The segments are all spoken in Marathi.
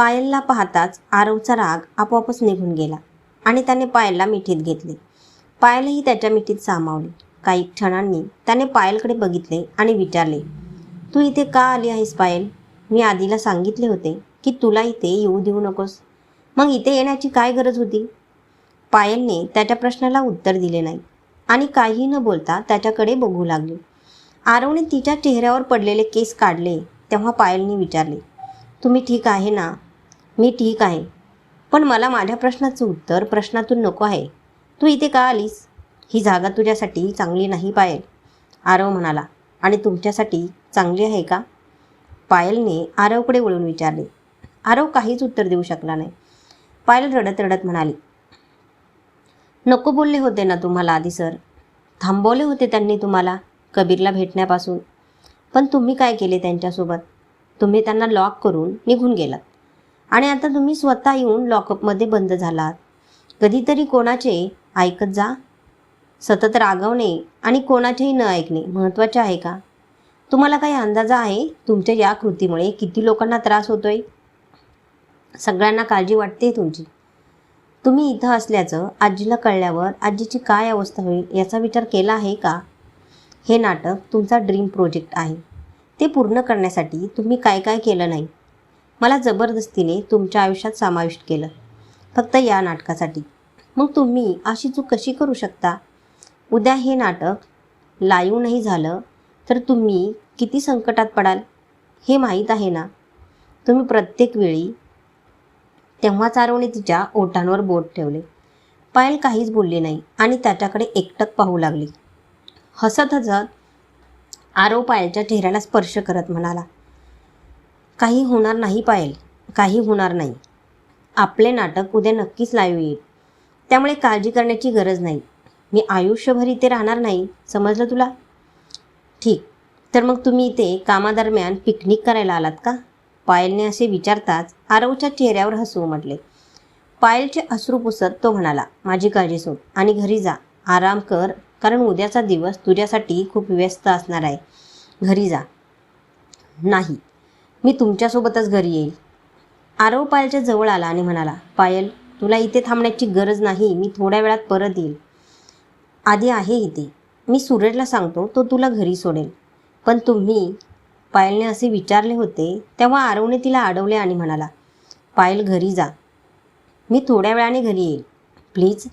पायलला पाहताच आरवचा राग आपोआपच निघून गेला आणि त्याने पायलला मिठीत घेतले. पायलही त्याच्या मिठीत सामावली. काही क्षणांनी त्याने पायलकडे बघितले आणि विचारले तू इथे का आली आहेस पायल? मी आधीला सांगितले होते की तुला इथे येऊ देऊ नकोस. मग इथे येण्याची काय गरज होती? पायलने त्याच्या प्रश्नाला उत्तर दिले नाही आणि काही न बोलता त्याच्याकडे बघू लागली. आरवने तिच्या चेहऱ्यावर पडलेले केस काढले तेव्हा पायलने विचारले तुम्ही ठीक आहे ना? मी ठीक आहे. पण मला माझ्या प्रश्नाचं उत्तर प्रश्नातून नको आहे. तू इथे का आलीस? ही जागा तुझ्यासाठी चांगली नाही पायल आरव म्हणाला. आणि तुमच्यासाठी चांगली आहे का? पायलने आरवकडे वळून विचारले. आरव काहीच उत्तर देऊ शकला नाही. पायल रडत रडत म्हणाली नको बोलले होते ना तुम्हाला आधी सर. थांबवले होते त्यांनी तुम्हाला कबीरला भेटण्यापासून. पण तुम्ही काय केले त्यांच्यासोबत? तुम्ही त्यांना लॉक करून निघून गेलात. आणि आता तुम्ही स्वतः येऊन लॉकअपमध्ये बंद झालात. कधीतरी कोणाचे ऐकत जा. सतत रागवणे आणि कोणाचेही न ऐकणे महत्त्वाचे आहे का? तुम्हाला काही अंदाजा आहे तुमच्या या कृतीमुळे किती लोकांना त्रास होतोय? सगळ्यांना काळजी वाटते तुमची. तुम्ही इथं असल्याचं आजीला कळल्यावर आजीची काय अवस्था होईल याचा विचार केला आहे का? हे नाटक तुमचा ड्रीम प्रोजेक्ट आहे. ते पूर्ण करण्यासाठी तुम्ही काय काय केलं नाही? मला जबरदस्तीने तुमच्या आयुष्यात समाविष्ट केलं. फक्त या नाटकासाठी. मग तुम्ही अशी चूक कशी करू शकता? उद्या हे नाटक लाईव्ह नाही झालं तर तुम्ही किती संकटात पडाल? हे माहीत आहे ना? तुम्ही प्रत्येक वेळी तेव्हा चारवणे तिच्या ओठांवर बोट ठेवले. पायल काहीच बोलली नाही आणि त्याच्याकडे एकटक पाहू लागली. हसत हसत आरो पायलच्या चेहऱ्याला स्पर्श करत म्हणाला काही होणार नाही पायल काही होणार नाही. आपले नाटक उद्या नक्कीच लाईव्ह येईल. त्यामुळे काळजी करण्याची गरज नाही. मी आयुष्यभर इथे राहणार नाही समजलं तुला? ठीक. तर मग तुम्ही इथे कामादरम्यान पिकनिक करायला आलात का? पायलने असे विचारताच आरवच्या चेहऱ्यावर हसू म्हटले पायलचे अश्रू पुसत तो म्हणाला माझी काळजी सोड आणि घरी जा. आराम कर कारण उद्याचा दिवस तुझ्यासाठी खूप व्यस्त असणार आहे. घरी जा. नाही. मी तुमच्यासोबतच घरी येईल. आरव पायलच्या जवळ आला आणि म्हणाला पायल तुला इथे थांबण्याची गरज नाही मी थोड्या वेळात परत येईल. आधी आहे इथे. मी सूरजला सांगतो तो तुला घरी सोडेल. पण तुम्ही पायलने असे विचारले होते तेव्हा आरवने तिला अडवले आणि म्हणाला पायल घरी जा. मी थोड्या वेळाने घरी येईल. प्लीज.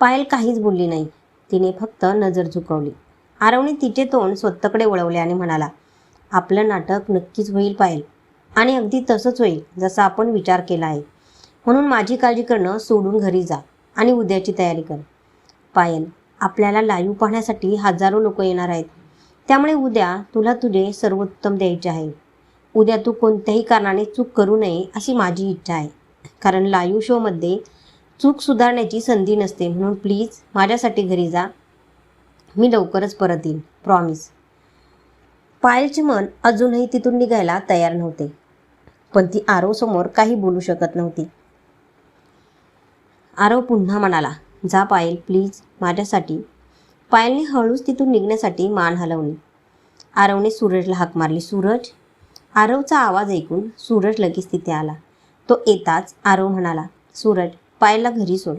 पायल काहीच बोलली नाही. तिने फक्त नजर झुकवली. आरवने तिचे तोंड स्वतःकडे वळवले आणि म्हणाला आपलं नाटक नक्कीच होईल पायल. आणि अगदी तसंच होईल जसा आपण विचार केला आहे. म्हणून माझी काळजी करणं सोडून घरी जा आणि उद्याची तयारी कर. पायल आपल्याला लाईव्ह पाहण्यासाठी हजारो लोक येणार आहेत. त्यामुळे उद्या तुला तुझे सर्वोत्तम द्यायचे आहे. उद्या तू कोणत्याही कारणाने चूक करू नये अशी माझी इच्छा आहे. कारण लाईव्ह शोमध्ये चूक सुधारण्याची संधी नसते. म्हणून प्लीज माझ्यासाठी घरी जा. मी लवकरच परत येईन. प्रॉमिस पायलचे मन अजूनही तिथून निघायला तयार नव्हते. पण ती आरोसमोर काही बोलू शकत नव्हती. आरव पुन्हा म्हणाला जा पायल प्लीज माझ्यासाठी. पायलने हळूच तिथून निघण्यासाठी मान हलवली. आरवने सूरजला हाक मारली सूरज. आरवचा आवाज ऐकून सूरज लगेच तिथे आला. तो येताच आरव म्हणाला सूरज पायलला घरी सोड.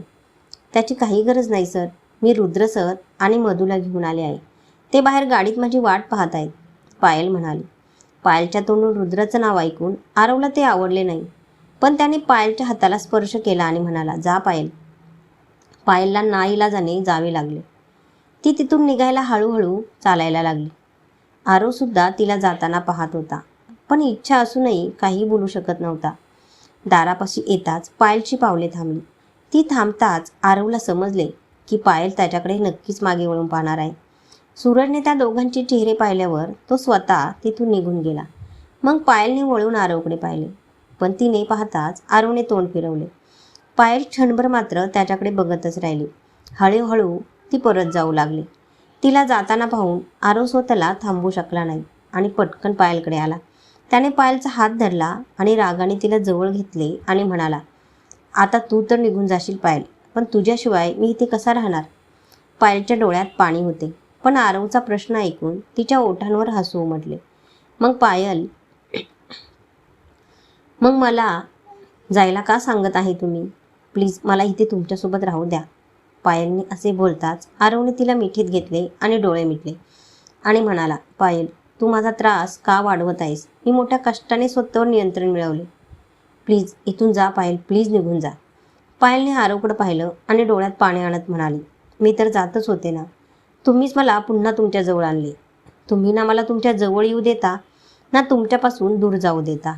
त्याची काही गरज नाही सर. मी रुद्र सर आणि मधूला घेऊन आले आहे. ते बाहेर गाडीत माझी वाट पाहत आहेत. पायल म्हणाली. पायलच्या तोंडून रुद्राचं नाव ऐकून आरवला ते आवडले नाही. पण त्याने पायलच्या हाताला स्पर्श केला आणि म्हणाला जा पायल. पायलला नाईलाजाने जावे लागले. ती तिथून निघायला हळूहळू चालायला लागली. आरवसुद्धा तिला जाताना पाहत होता. पण इच्छा असूनही काही बोलू शकत नव्हता. दारापाशी येताच पायलची पावले थांबली. ती थांबताच आरवला समजले की पायल त्याच्याकडे नक्कीच मागे वळून पाहणार आहे. सूरजने त्या दोघांचे चेहरे पाहिल्यावर तो स्वतः तिथून निघून गेला. मग पायलने वळून आरवकडे पाहिले. पण तिने पाहताच आरवने तोंड फिरवले. पायल क्षणभर मात्र त्याच्याकडे बघतच राहिली. हळूहळू ती परत जाऊ लागली. तिला जाताना पाहून आरव स्वतःला थांबवू शकला नाही आणि पटकन पायलकडे आला. त्याने पायलचा हात धरला आणि रागाने तिला जवळ घेतले आणि म्हणाला आता तू तर निघून जाशील पायल पण तुझ्याशिवाय मी इथे कसा राहणार? पायलच्या डोळ्यात पाणी होते. पण आरवचा प्रश्न ऐकून तिच्या ओठांवर हसू उमटले. मग पायल मग मला जायला का सांगत आहे तुम्ही? प्लीज मला इथे तुमच्यासोबत राहू द्या. पायलने असे बोलताच आरवने तिला मिठीत घेतले आणि डोळे मिटले आणि म्हणाला पायल तू माझा त्रास का वाढवत आहेस? मी मोठ्या कष्टाने स्वतःवर नियंत्रण मिळवले. प्लीज इथून जा पायल प्लीज निघून जा. पायलने आरवकडं पाहिलं आणि डोळ्यात पाणी आणत म्हणाली मी तर जातच होते ना. तुम्हीच मला पुन्हा तुमच्याजवळ आणले. तुम्ही ना मला तुमच्या जवळ येऊ देता ना तुमच्यापासून दूर जाऊ देता.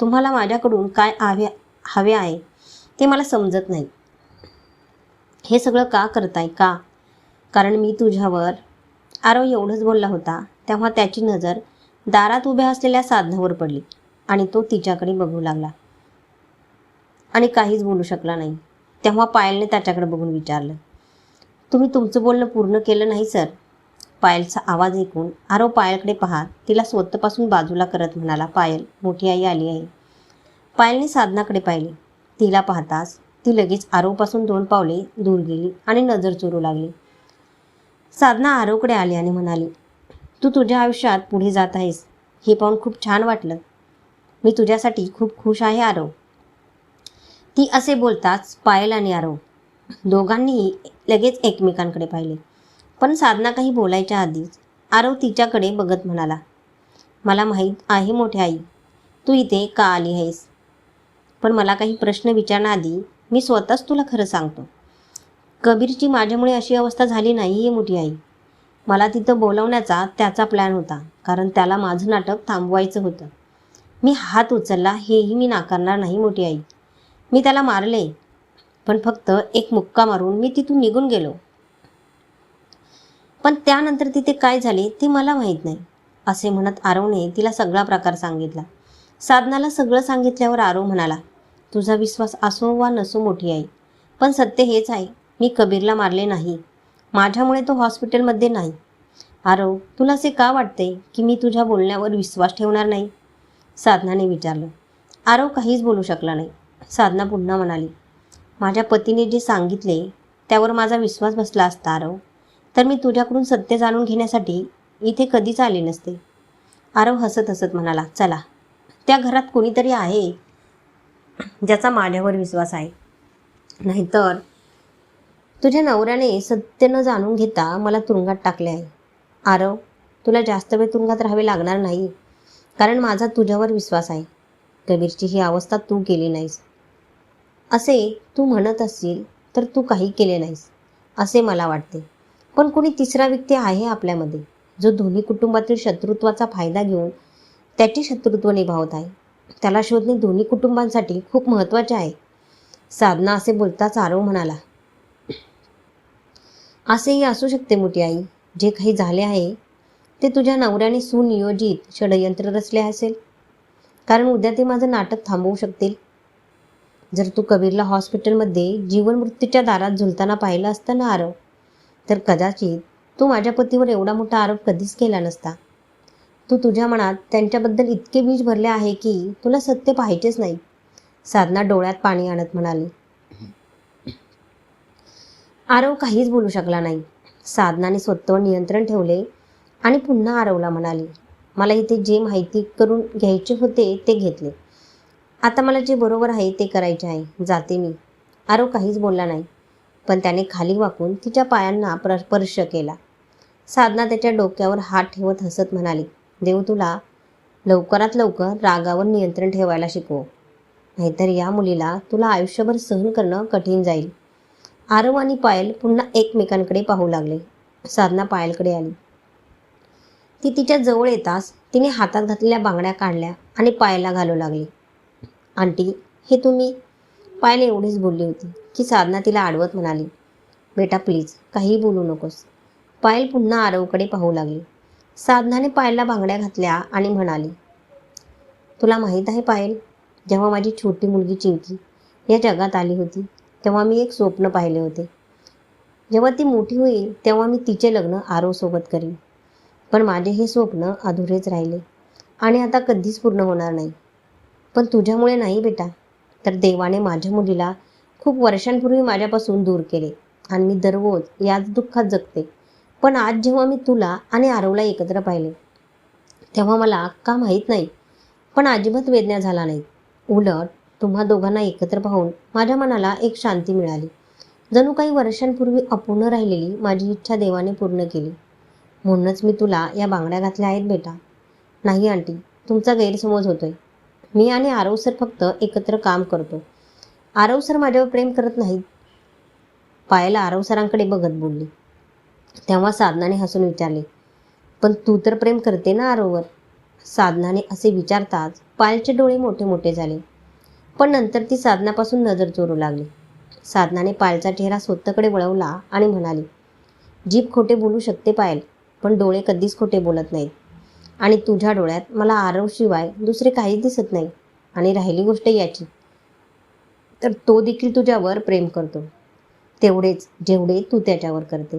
तुम्हाला माझ्याकडून काय हवे हवे आहे ते मला समजत नाही. हे सगळं का करताय का? कारण मी तुझ्यावर आरव एवढंच बोलला होता तेव्हा त्याची नजर दारात उभ्या असलेल्या साधनावर पडली आणि तो तिच्याकडे बघू लागला. आणि काहीच बोलू शकला नाही. तेव्हा पायलने त्याच्याकडे बघून विचारलं तुम्ही तुमचं बोलणं पूर्ण केलं नाही सर. पायलचा आवाज ऐकून आरव पायलकडे पाहत तिला स्वतःपासून बाजूला करत म्हणाला पायल मोठी आई आली आहे. पायलने साधनाकडे पाहिले. तिला पाहताच ती लगेच आरोपासून दोन पावले दूर गेली आणि नजर चोरू लागली. साधना आरोकडे आली आणि म्हणाली तू तुझ्या आयुष्यात पुढे जात आहेस. हे पाहून खूप छान वाटलं. मी तुझ्यासाठी खूप खुश आहे आरव. ती असे बोलताच पायल आणि आरव दोघांनीही लगेच एकमेकांकडे पाहिले. पण साधना काही बोलायच्या आधीच आरव तिच्याकडे बघत म्हणाला मला माहीत आहे मोठ्या आई तू इथे का आली आहेस? पण मला काही प्रश्न विचारण्याआधी मी स्वतःच तुला खरं सांगतो. कबीरची माझ्यामुळे अशी अवस्था झाली नाही आहे मोठी आई. मला तिथं बोलवण्याचा त्याचा प्लॅन होता कारण त्याला माझं नाटक थांबवायचं होतं. मी हात उचलला हेही मी नाकारणार नाही मोठी आई. मी त्याला मारले पण फक्त एक मुक्का मारून मी तिथून निघून गेलो. पण त्यानंतर तिथे काय झाले ते मला माहीत नाही असे म्हणत आरवने तिला सगळा प्रकार सांगितला. साधनाला सगळं सांगितल्यावर आरव म्हणाला तुझा विश्वास असो वा नसो मोठी आई पण सत्य हेच आहे मी कबीरला मारले नाही माझ्यामुळे तो हॉस्पिटलमध्ये नाही. आरव तुला असे का वाटते की मी तुझ्या बोलण्यावर विश्वास ठेवणार नाही? साधनाने विचारलं. आरव काहीच बोलू शकला नाही. साधना पुन्हा म्हणाली माझ्या पतीने जे सांगितले त्यावर माझा विश्वास बसला असता आरव. तर मी तुझ्याकडून सत्य जाणून घेण्यासाठी इथे कधीच आले नसते. आरव हसत हसत म्हणाला चला. त्या घरात कोणीतरी आहे ज्याचा माझ्यावर विश्वास आहे. नाहीतर तुझ्या नवऱ्याने सत्य न जाणून घेता मला तुरुंगात टाकले आहे. आरव तुला जास्त वेळ तुरुंगात राहावे लागणार नाही कारण माझा तुझ्यावर विश्वास आहे. कबीरची ही अवस्था तू केली नाहीस. असे तू म्हणत असशील तर तू काही केले नाहीस असे मला वाटते. पण कोणी तिसरा व्यक्ती आहे आपल्यामध्ये जो दोन्ही कुटुंबातील शत्रुत्वाचा फायदा घेऊन त्याचे शत्रुत्व निभावत आहे. त्याला शोधणे दोन्ही कुटुंबांसाठी खूप महत्त्वाचे आहे. साधना असे बोलताच आरव म्हणाला. असेही असू शकते मोठी आई जे काही झाले आहे ते तुझ्या नवऱ्याने सुनियोजित षडयंत्र रचले असेल. कारण उद्या ते माझं नाटक थांबवू शकतील. जर तू कबीरला हॉस्पिटलमध्ये जीवन मृत्यूच्या दारात झुलताना पाहिलं असतं ना आरव तर कदाचित तू माझ्या पतीवर एवढा मोठा आरोप कधीच केला नसता. तू तुझ्या मनात त्यांच्याबद्दल इतके बीज भरले आहे की तुला सत्य पाहायचेच नाही साधना डोळ्यात पाणी आणत म्हणाली. आरव काहीच बोलू शकला नाही. साधनाने स्वतःवर नियंत्रण ठेवले आणि पुन्हा आरवला म्हणाली मला इथे जे माहिती करून घ्यायचे होते ते घेतले. आता मला जे बरोबर आहे ते करायचे आहे. जाते मी. आरो काहीच बोलला नाही. पण त्याने खाली वाकून तिच्या पायांना प्र स्पर्श केला. साधना त्याच्या डोक्यावर हात ठेवत हसत म्हणाली देव तुला लवकरात लवकर रागावर नियंत्रण ठेवायला शिकव. नाहीतर या मुलीला तुला आयुष्यभर सहन करणं कठीण जाईल. आरव आणि पायल पुन्हा एकमेकांकडे पाहू लागले. साधना पायलकडे आली. ती तिच्या जवळ येताच तिने हातात घातलेल्या बांगड्या काढल्या आणि पायला घालू लागली. आंटी हे तुम्ही? पायल एवढीच बोलली होती की साधना तिला आडवत म्हणाली बेटा प्लीज काहीही बोलू नकोस. पायल पुन्हा आरवकडे पाहू लागली. साधनाने पायलला बांगड्या घातल्या आणि म्हणाली तुला माहीत आहे पायल जेव्हा माझी छोटी मुलगी चिंकी या जगात आली होती तेव्हा मी एक स्वप्न पाहिले होते. जेव्हा ती मोठी होईल तेव्हा मी तिचे लग्न आरोसोबत करीन. पण माझे हे स्वप्न अधुरेच राहिले आणि आता कधीच पूर्ण होणार नाही. पण तुझ्यामुळे नाही बेटा. तर देवाने माझ्या मुलीला खूप वर्षांपूर्वी माझ्यापासून दूर केले आणि मी दररोज याच दुःखात जगते. पण आज जेव्हा मी तुला आणि आरवला एकत्र पाहिले तेव्हा मला का माहीत नाही पण अजिबात वेदना झाला नाही. उलट तुम्हा दोघांना एकत्र पाहून माझ्या मनाला एक शांती मिळाली. जणू काही वर्षांपूर्वी अपूर्ण राहिलेली माझी इच्छा देवाने पूर्ण केली. म्हणूनच मी तुला या बांगड्या घातल्या आहेत बेटा. नाही आंटी तुमचा गैरसमज होतोय. मी आणि आरव सर फक्त एकत्र काम करतो. आरव सर माझ्यावर प्रेम करत नाहीत. पायाला आरव सरांकडे बघत बोलली. तेव्हा साधनाने हसून विचारले पण तू तर प्रेम करते ना आरोवर? साधनाने असे विचारताच पायलचे डोळे मोठे मोठे झाले. पण नंतर ती साधनापासून नजर चोरू लागली. साधनाने पायलचा चेहरा स्वतःकडे वळवला आणि म्हणाली जीभ खोटे बोलू शकते पायल पण डोळे कधीच खोटे बोलत नाहीत. आणि तुझ्या डोळ्यात मला आरवशिवाय दुसरे काहीच दिसत नाही आणि राहिली गोष्ट याची. तर तो देखील तुझ्यावर प्रेम करतो. तेवढेच जेवढे तू त्याच्यावर करते.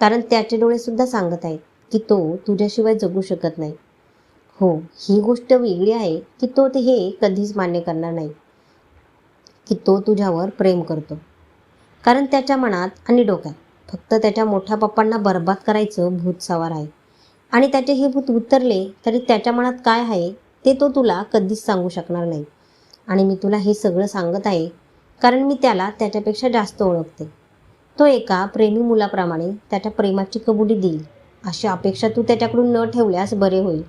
कारण त्याचे डोळेसुद्धा सांगत आहेत की तो तुझ्याशिवाय जगू शकत नाही. हो ही गोष्ट वेगळी आहे की तो ते हे कधीच मान्य करणार नाही. की तो तुझ्यावर प्रेम करतो. कारण त्याच्या मनात आणि डोक्यात फक्त त्याच्या मोठ्या पप्पांना बर्बाद करायचं भूत सवार आहे. आणि त्याचे हे भूत उतरले तरी त्याच्या मनात काय आहे ते तो तुला कधीच सांगू शकणार नाही. आणि मी तुला हे सगळं सांगत आहे कारण मी त्याला त्याच्यापेक्षा जास्त ओळखते. तो एका प्रेमी मुलाप्रमाणे त्याच्या प्रेमाची कबुली देईल. अशी अपेक्षा तू त्याच्याकडून न ठेवल्यास बरे होईल.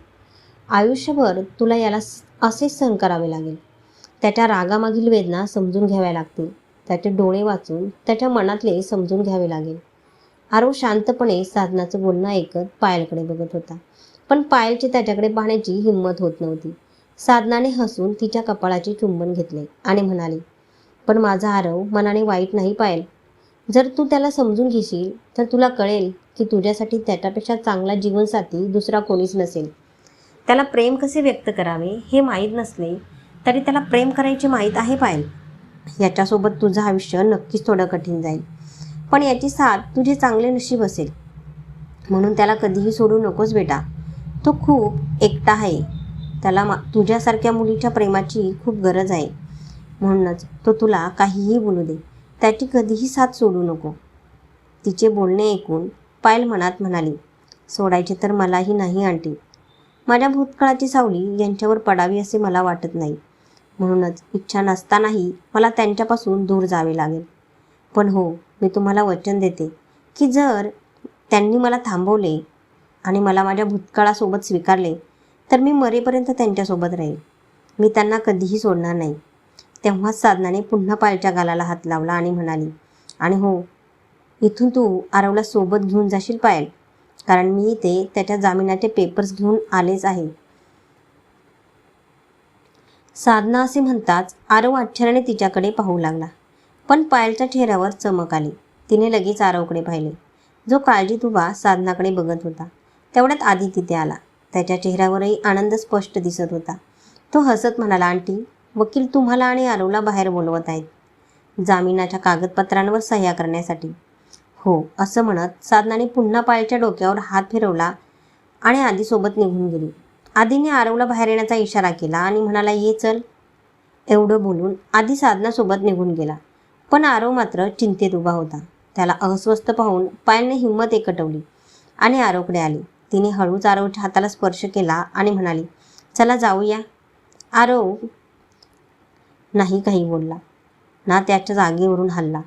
आयुष्यभर तुला याला स- असेच सहन करावे लागेल. त्याच्या रागामागील वेदना समजून घ्याव्या लागतील. त्याचे डोळे वाचून त्याच्या मनातले समजून घ्यावे लागेल. आरव शांतपणे साधनाचं बोलणं ऐकत पायलकडे बघत होता. पण पायलची त्याच्याकडे पाहण्याची हिंमत होत नव्हती. साधनाने हसून तिच्या कपाळाचे चुंबन घेतले आणि म्हणाली पण माझा आरव मनाने वाईट नाही पायल. जर तू त्याला समजून घेशील तर तुला कळेल की तुझ्यासाठी त्याच्यापेक्षा चांगला जीवनसाथी दुसरा कोणीच नसेल. त्याला प्रेम कसे व्यक्त करावे हे माहीत नसले तरी त्याला प्रेम करायचे माहीत आहे पायल. याच्यासोबत तुझं आयुष्य नक्कीच थोडं कठीण जाईल. पण याची साथ तुझे चांगले नशीब असेल. म्हणून त्याला कधीही सोडू नकोस बेटा. तो खूप एकटा आहे. त्याला मा तुझ्यासारख्या मुलीच्या प्रेमाची खूप गरज आहे. म्हणूनच तो तुला काहीही बोलू दे. त्याची कधीही साथ सोडू नको. तिचे बोलणे ऐकून पायल मनात म्हणाली सोडायचे तर मलाही नाही आंटी. माझ्या भूतकाळाची सावली यांच्यावर पडावी असे मला वाटत नाही. म्हणूनच इच्छा नसतानाही मला त्यांच्यापासून दूर जावे लागेल. पण हो मी तुम्हाला वचन देते की जर त्यांनी मला थांबवले आणि मला माझ्या भूतकाळासोबत स्वीकारले तर मी मरेपर्यंत त्यांच्यासोबत राहील. मी त्यांना कधीही सोडणार नाही. तेव्हाच साधनाने पुन्हा पायलच्या गालाला हात लावला आणि म्हणाली आणि हो इथून तू आरवला सोबत घेऊन जाशील पायल कारण मी इथे त्याच्या जामिनाचे पेपर्स घेऊन आलेच आहे. साधना असे म्हणताच आरव आश्चर्याने तिच्याकडे पाहू लागला. पण पायलच्या चेहऱ्यावर चमक आली. तिने लगेच आरवकडे पाहिले. जो काळजीत उभा साधनाकडे बघत होता. तेवढ्यात आधी तिथे आला. त्याच्या चेहऱ्यावरही आनंद स्पष्ट दिसत होता. तो हसत म्हणाला आंटी वकील तुम्हाला आणि आरवला बाहेर बोलवत आहेत. जामिनाच्या कागदपत्रांवर सह्या करण्यासाठी. हो असं म्हणत साधनाने पुन्हा पायलच्या डोक्यावर हात फिरवला आणि आधीसोबत निघून गेली. आधीने आरवला बाहेर येण्याचा इशारा केला आणि म्हणाला ये चल. एवढं बोलून आधी साधनासोबत निघून गेला. पण आरव मात्र चिंतेत उभा होता. त्याला अस्वस्थ पाहून पायलने हिंमत एकटवली आणि आरवकडे आली. तिने हळूच आरवच्या हाताला स्पर्श केला आणि म्हणाली चला जाऊया. आरव नाही काही बोलला. ना त्याच्या जागेवरून हल्ला.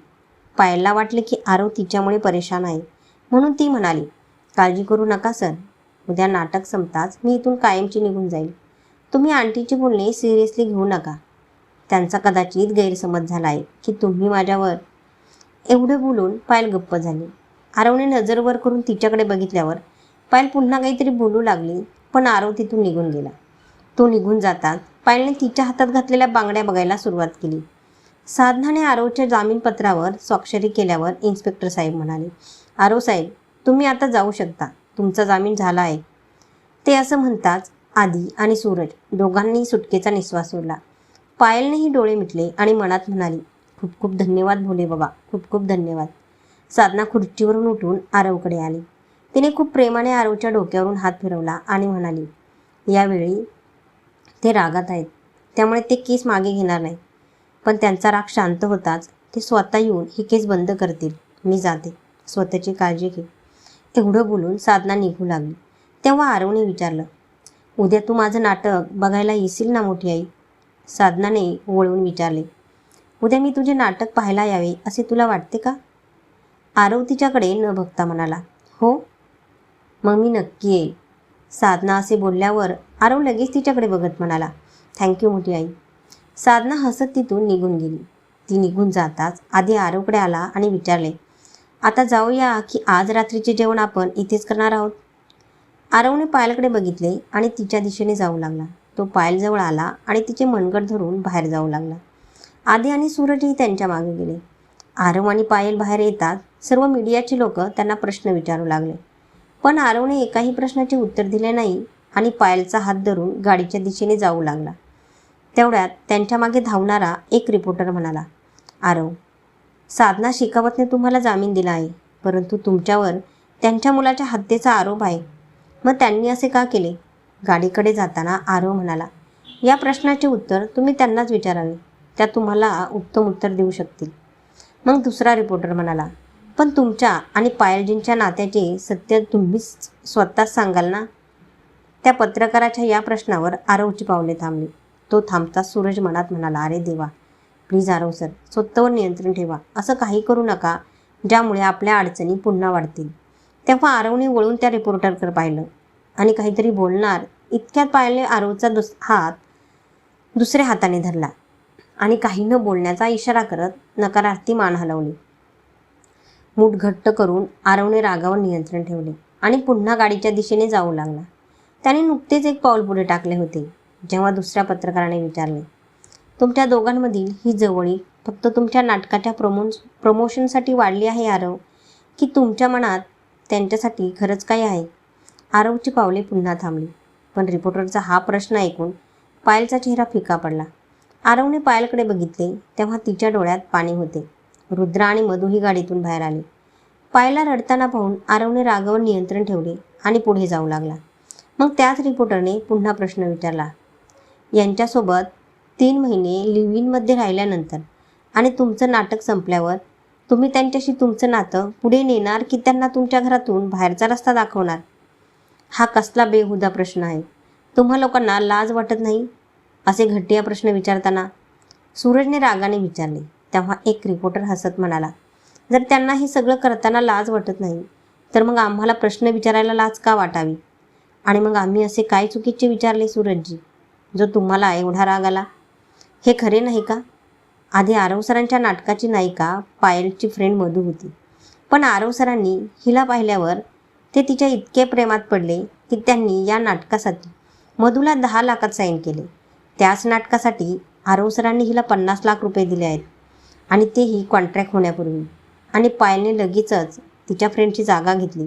पायलला वाटले की आरव तिच्यामुळे परेशान आहे. म्हणून ती म्हणाली काळजी करू नका सर. उद्या नाटक संपताच मी इथून कायमची निघून जाईल. तुम्ही आंटीची बोलणे सिरियसली घेऊ नका. त्यांचा कदाचित गैरसमज झाला आहे की तुम्ही माझ्यावर एवढं बोलून पायल गप्प झाली. आरवने नजर वर करून तिच्याकडे बघितल्यावर पायल पुन्हा काहीतरी बोलू लागली पण आरव तिथून निघून गेला. तो निघून जातात पायलने तिच्या हातात घातलेल्या बांगड्या बघायला सुरुवात केली. साधनाने आरवच्या जामीनपत्रावर स्वाक्षरी केल्यावर इन्स्पेक्टर साहेब म्हणाले आरव साहेब तुम्ही आता जाऊ शकता. तुमचा जामीन झाला आहे. ते असं म्हणताच आदी आणि सूरज दोघांनी सुटकेचा निश्वास सोडला. पायलनेही डोळे मिटले आणि मनात म्हणाली खूप खूप धन्यवाद भोले बाबा खूप खूप धन्यवाद. साधना खुर्चीवरून उठून आरवकडे आली. तिने खूप प्रेमाने आरवच्या डोक्यावरून हात फिरवला आणि म्हणाली यावेळी ते रागात आहेत त्यामुळे ते केस मागे घेणार नाही पण त्यांचा राग शांत होताच ते स्वतः येऊन ही केस बंद करतील. मी जाते. स्वतःची काळजी घे. एवढं बोलून साधना निघू लागली. तेव्हा आरवने विचारलं उद्या तू माझं नाटक बघायला येशील ना मोठी आई? साधनाने वळून विचारले उद्या मी तुझे नाटक पाहायला यावे असे तुला वाटते का? आरव तिच्याकडे न बघता म्हणाला हो. मग मी नक्की येईल. साधना असे बोलल्यावर आरव लगेच तिच्याकडे बघत म्हणाला थँक्यू मोठी आई. साधना हसत तिथून निघून गेली. ती निघून जाताच आधी आरवकडे आला आणि विचारले आता जाऊया की आज रात्रीचे जेवण आपण इथेच करणार आहोत? आरवने पायलकडे बघितले आणि तिच्या दिशेने जाऊ लागला. तो पायलजवळ आला आणि तिचे मनगट धरून बाहेर जाऊ लागला. आदे आणि सूरजही त्यांच्या मागे गेले. आरव आणि पायल बाहेर येतात सर्व मीडियाचे लोक त्यांना प्रश्न विचारू लागले. पण आरवने एकाही प्रश्नाचे उत्तर दिले नाही आणि पायलचा हात धरून गाडीच्या दिशेने जाऊ लागला. तेवढ्यात त्यांच्या मागे धावणारा एक रिपोर्टर म्हणाला आरव साधना शेखावतने तुम्हाला जामीन दिला आहे परंतु तुमच्यावर त्यांच्या मुलाच्या हत्येचा आरोप आहे. मग त्यांनी असे का केले? गाडीकडे जाताना आरव म्हणाला या प्रश्नाचे उत्तर तुम्ही त्यांनाच विचारावे. त्या तुम्हाला उत्तम उत्तर देऊ शकतील. मग दुसरा रिपोर्टर म्हणाला पण तुमच्या आणि पायलजींच्या नात्याचे सत्य तुम्हीच स्वतःच सांगाल ना? त्या पत्रकाराच्या या प्रश्नावर आरवची पावले थांबली. तो थांबता सूरज मनात म्हणाला अरे देवा प्लीज आरव सर स्वतःवर नियंत्रण ठेवा. असं काही करू नका ज्यामुळे आपल्या अडचणी पुन्हा वाढतील. तेव्हा आरवने वळून त्या रिपोर्टरकडे पाहिलं. आणि काहीतरी बोलणार. इतक्यात पायाने आरवचा दुस हात दुसऱ्या हाताने धरला. आणि काही न बोलण्याचा इशारा करत नकारार्थी मान हलवली. मूठ घट्ट करून आरवने रागावर नियंत्रण ठेवले आणि पुन्हा गाडीच्या दिशेने जाऊ लागला. त्याने नुकतेच एक पाऊल पुढे टाकले होते जेव्हा दुसऱ्या पत्रकाराने विचारले तुमच्या दोघांमधील ही जवळी फक्त तुमच्या नाटकाच्या प्रमो प्रमोशनसाठी वाढली आहे आरव की तुमच्या मनात त्यांच्यासाठी खरंच काही आहे? आरवची पावले पुन्हा थांबली. पण रिपोर्टरचा हा प्रश्न ऐकून पायलचा चेहरा फिका पडला. आरवने पायलकडे बघितले तेव्हा तिच्या डोळ्यात पाणी होते. रुद्रा आणि मधूही गाडीतून बाहेर आले. पायला रडताना पाहून आरवने रागावर नियंत्रण ठेवले आणि पुढे जाऊ लागला. मग त्याच रिपोर्टरने पुन्हा प्रश्न विचारला. यांच्यासोबत तीन महिने लिव्ह इनमध्ये राहिल्यानंतर आणि तुमचं नाटक संपल्यावर तुम्ही त्यांच्याशी तुमचं नातं पुढे नेणार की त्यांना तुमच्या घरातून बाहेरचा रस्ता दाखवणार? हा कसला बेहुदा प्रश्न आहे? तुम्हा लोकांना लाज वाटत नाही? असे घटिया प्रश्न विचारताना सूरजने रागाने विचारले. तेव्हा एक रिपोर्टर हसत म्हणाला जर त्यांना हे सगळं करताना लाज वाटत नाही तर मग आम्हाला प्रश्न विचारायला लाज का वाटावी? आणि मग आम्ही असे काय चुकीचे विचारले सूरजजी? जो तुम्हाला एवढा राग आला? हे खरे नाही का? आधी आरव सरांच्या नाटकाची नायिका पायलची फ्रेंड मधू होती. पण आरव सरांनी हिला पाहिल्यावर ते तिच्या इतके प्रेमात पडले की त्यांनी या नाटकासाठी मधूला दहा लाखात साईन केले. त्याच नाटकासाठी आरव सरांनी हिला पन्नास लाख रुपये दिले आहेत आणि तेही कॉन्ट्रॅक्ट होण्यापूर्वी. आणि पायलने लगेचच तिच्या फ्रेंडची जागा घेतली.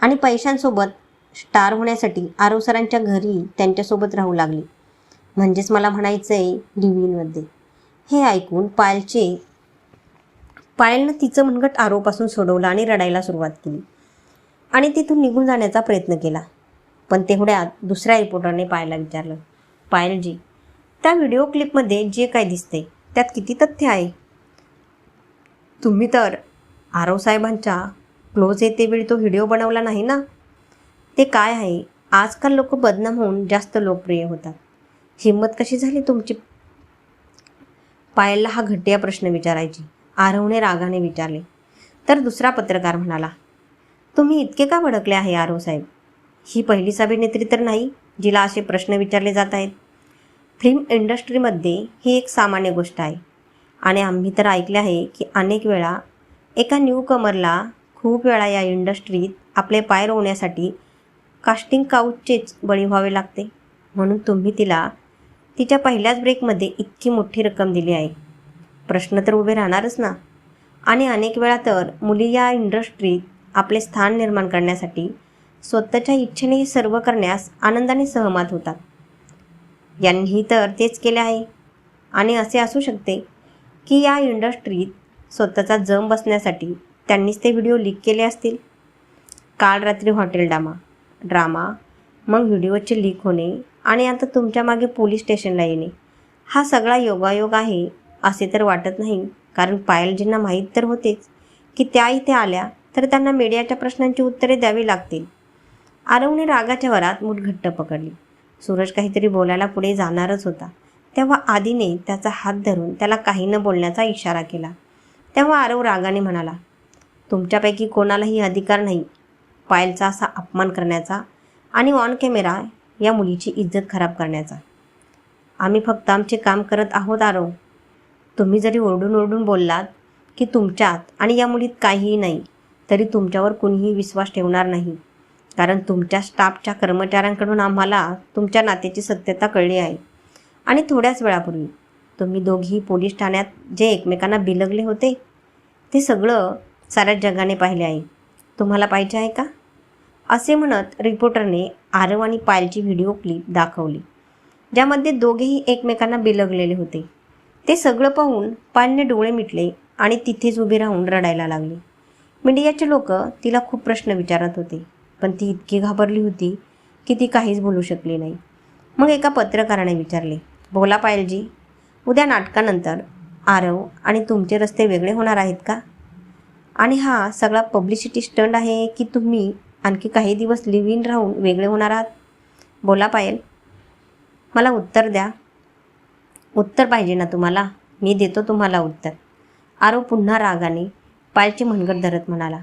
आणि पैशांसोबत स्टार होण्यासाठी आरव सरांच्या घरी त्यांच्यासोबत राहू लागली. म्हणजेच मला म्हणायचं आहे डिव्हिनमध्ये हे ऐकून पायलचे पायलनं तिचं मनगट आरोपासून सोडवलं आणि रडायला सुरुवात केली. आणि तिथून निघून जाण्याचा प्रयत्न केला. पण तेवढ्यात दुसऱ्या रिपोर्टरने पायलला विचारलं पायलजी त्या व्हिडिओ क्लिपमध्ये जे काय दिसते त्यात किती तथ्य आहे? तुम्ही तर आरव साहेबांच्या क्लोज येतेवेळी तो व्हिडिओ बनवला नाही ना? ते काय आहे? आजकाल लोक बदनाम होऊन जास्त लोकप्रिय होतात. हिंमत कशी झाली तुमची? पायलला हा घटिया प्रश्न विचारायची. आरवने रागाने विचारले. तर दुसरा पत्रकार म्हणाला तुम्ही इतके का भडकले आहे आरो साहेब? ही पहिलीच अभिनेत्री तर नाही जिला असे प्रश्न विचारले जात आहेत. फिल्म इंडस्ट्रीमध्ये ही एक सामान्य गोष्ट आहे. आणि आम्ही तर ऐकले आहे की अनेक वेळा एका न्यू कमरला खूप वेळा या इंडस्ट्रीत आपले पाय रोवण्यासाठी कास्टिंग काउचचेच बळी व्हावे लागते. म्हणून तुम्ही तिला तिच्या पहिल्याच ब्रेकमध्ये इतकी मोठी रक्कम दिली आहे. प्रश्न तर उभे राहणारच ना. आणि अनेक वेळा तर मुली या इंडस्ट्रीत आपले स्थान निर्माण करण्यासाठी स्वतःच्या इच्छेने हे सर्व करण्यास आनंदाने सहमत होतात. यांनीही तर तेच केले आहे. आणि असे असू शकते की या इंडस्ट्रीत स्वतःचा जम बसण्यासाठी त्यांनीच ते व्हिडिओ लीक केले असतील. काल रात्री हॉटेल डामा ड्रामा मग व्हिडिओचे लीक होणे आणि आता तुमच्या मागे पोलीस स्टेशनला येणे. हा सगळा योगायोग आहे असे तर वाटत नाही कारण पायलजींना माहीत तर होतेच की त्या इथे आल्या तर त्यांना मीडियाच्या प्रश्नांची उत्तरे द्यावी लागतील. आरवने रागाच्या वरात मूठ घट्ट पकडली. सूरज काहीतरी बोलायला पुढे जाणारच होता. तेव्हा आदीने त्याचा हात धरून त्याला काही न बोलण्याचा इशारा केला. तेव्हा आरव रागाने म्हणाला तुमच्यापैकी कोणालाही अधिकार नाही. पायलचा असा अपमान करण्याचा आणि ऑन कॅमेरा या मुलीची इज्जत खराब करण्याचा. आम्ही फक्त आमचे काम करत आहोत आरव. तुम्ही जरी ओरडून ओरडून बोललात की तुमच्यात आणि या मुलीत काहीही नाही तरी तुमच्यावर कुणीही विश्वास ठेवणार नाही. कारण तुमच्या स्टाफच्या कर्मचाऱ्यांकडून आम्हाला तुमच्या नात्याची सत्यता कळली आहे. आणि थोड्याच वेळापूर्वी तुम्ही दोघीही पोलीस ठाण्यात जे एकमेकांना बिलगले होते ते सगळं साऱ्या जगाने पाहिले आहे. तुम्हाला पाहिजे आहे का? असे म्हणत रिपोर्टरने आरव आणि पायलची व्हिडिओ क्लिप दाखवली ज्यामध्ये दोघेही एकमेकांना बिलगलेले होते. ते सगळं पाहून पायलने डोळे मिटले आणि तिथेच उभे राहून रडायला लागले. मीडियाचे लोक तिला खूप प्रश्न विचारत होते पण ती इतकी घाबरली होती की ती काहीच बोलू शकली नाही. मग एका पत्रकाराने विचारले बोला पायलजी उद्या नाटकानंतर आरव आणि तुमचे रस्ते वेगळे होणार आहेत का? आणि हा सगळा पब्लिसिटी स्टंट आहे की तुम्ही आणखी काही दिवस लिव्ह इन राहून वेगळे होणार आहात? बोला पायल मला उत्तर द्या. उत्तर पाहिजे ना तुम्हाला मी देतो तुम्हाला उत्तर. आरव पुन्हा रागाने पायलची मनगट धरत म्हणाला.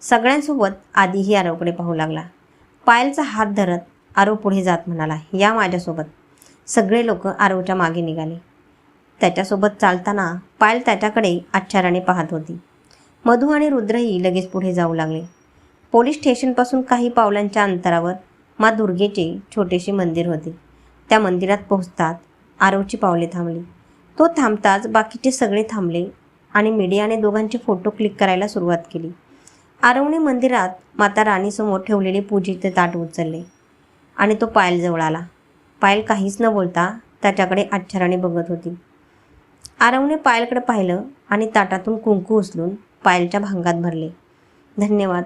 सगळ्यांसोबत आधीही आरवकडे पाहू लागला. पायलचा हात धरत आरव पुढे जात म्हणाला या माझ्यासोबत. सगळे लोक आरवच्या मागे निघाले. त्याच्यासोबत चालताना पायल त्याच्याकडे आश्चर्याने पाहत होती. मधू आणि रुद्रही लगेच पुढे जाऊ लागले. पोलीस स्टेशनपासून काही पावलांच्या अंतरावर मा दुर्गेचे छोटेसे मंदिर होते. त्या मंदिरात पोहोचतात आरवची पावले थांबली. तो थांबताच बाकीचे सगळे थांबले आणि मीडियाने दोघांचे फोटो क्लिक करायला सुरुवात केली. आरवणी मंदिरात माता राणीसमोर ठेवलेले पूजेचे ताट उचलले आणि तो पायलजवळ आला. पायल काहीच न बोलता त्याच्याकडे आश्चर्याने बघत होती. आरवने पायलकडे पाहिलं आणि ताटातून कुंकू उचलून पायलच्या भांगात भरले. धन्यवाद.